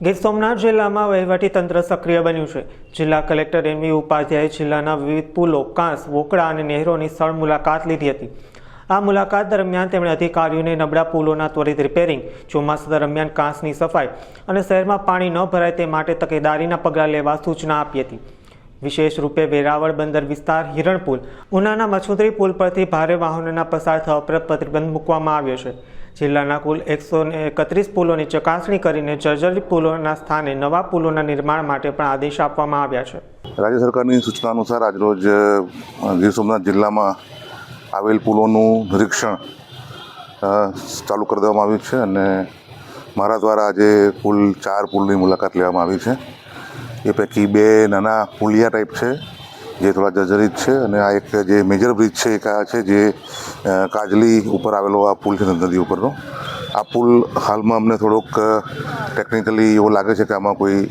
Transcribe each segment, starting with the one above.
ગીર સોમનાથ જિલ્લામાં વહીવટી તંત્ર સક્રિય બન્યું છે. જિલ્લા કલેક્ટર એમ. વી ઉપાધ્યાય જિલ્લાના વિવિધ પુલો, કાંસ વોકડા અને નહેરોની સ્થળ મુલાકાત લીધી હતી. આ મુલાકાત દરમિયાન તેમણે અધિકારીઓને નબળા પુલોના ત્વરિત રિપેરિંગ ચોમાસા દરમિયાન કાંસની સફાઈ અને શહેરમાં પાણી ન ભરાય તે માટે તકેદારીના પગલાં લેવા સૂચના આપી હતી. વિશેષ રૂપે વેરાવળ બંદર વિસ્તાર હિરણપુલ, ઉનાના મછુદરી પુલ પરથી ભારે વાહનોના પસાર થવા પર પ્રતિબંધ મૂકવામાં આવ્યો છે. જિલ્લાના કુલ એકસો એકત્રીસ પુલોની ચકાસણી કરીને જર્જરિત પુલોના સ્થાને નવા પુલોના નિર્માણ માટે પણ આદેશ આપવામાં આવ્યા છે. રાજ્ય સરકારની સૂચના અનુસાર આજરોજ ગીર સોમનાથ જિલ્લામાં આવેલ પુલોનું નિરીક્ષણ ચાલુ કરી દેવામાં આવ્યું છે અને મારા દ્વારા આજે કુલ ચાર પુલની મુલાકાત લેવામાં આવી છે. એ પૈકી બે નાના પુલિયા ટાઈપ છે, જે થોડા જર્જરિત છે અને આ એક જે મેજર બ્રિજ છે, એક આ છે જે કાજલી ઉપર આવેલો આ પુલ છે નદી ઉપરનો. આ પુલ હાલમાં અમને થોડોક ટેકનિકલી એવો લાગે છે કે આમાં કોઈ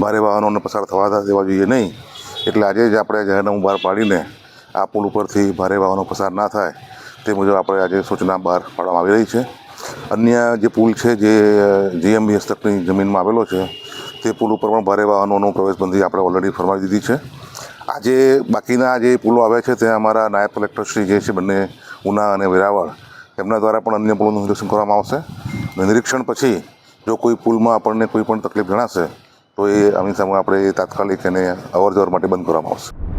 ભારે વાહનોને પસાર થવા દેવા જોઈએ નહીં. એટલે આજે જ આપણે જાહેરનામું બહાર પાડીને આ પુલ ઉપરથી ભારે વાહનો પસાર ના થાય તે મુજબ આપણે આજે સૂચના બહાર પાડવામાં આવી રહી છે. અન્ય જે પુલ છે જે જીએમબી હસ્તકની જમીનમાં આવેલો છે તે પુલ ઉપર પણ ભારે વાહનોનો પ્રવેશબંધી આપણે ઓલરેડી ફરમાવી દીધી છે. આજે બાકીના જે પુલો આવ્યા છે ત્યાં અમારા નાયબ કલેક્ટરશ્રી જે છે, બંને ઉના અને વેરાવળ, એમના દ્વારા પણ અન્ય પુલોનું નિરીક્ષણ કરવામાં આવશે. નિરીક્ષણ પછી જો કોઈ પુલમાં આપણને કોઈ પણ તકલીફ જણાશે, તો એ આની સામે આપણે તાત્કાલિક એને અવર જવર માટે બંધ કરવામાં આવશે.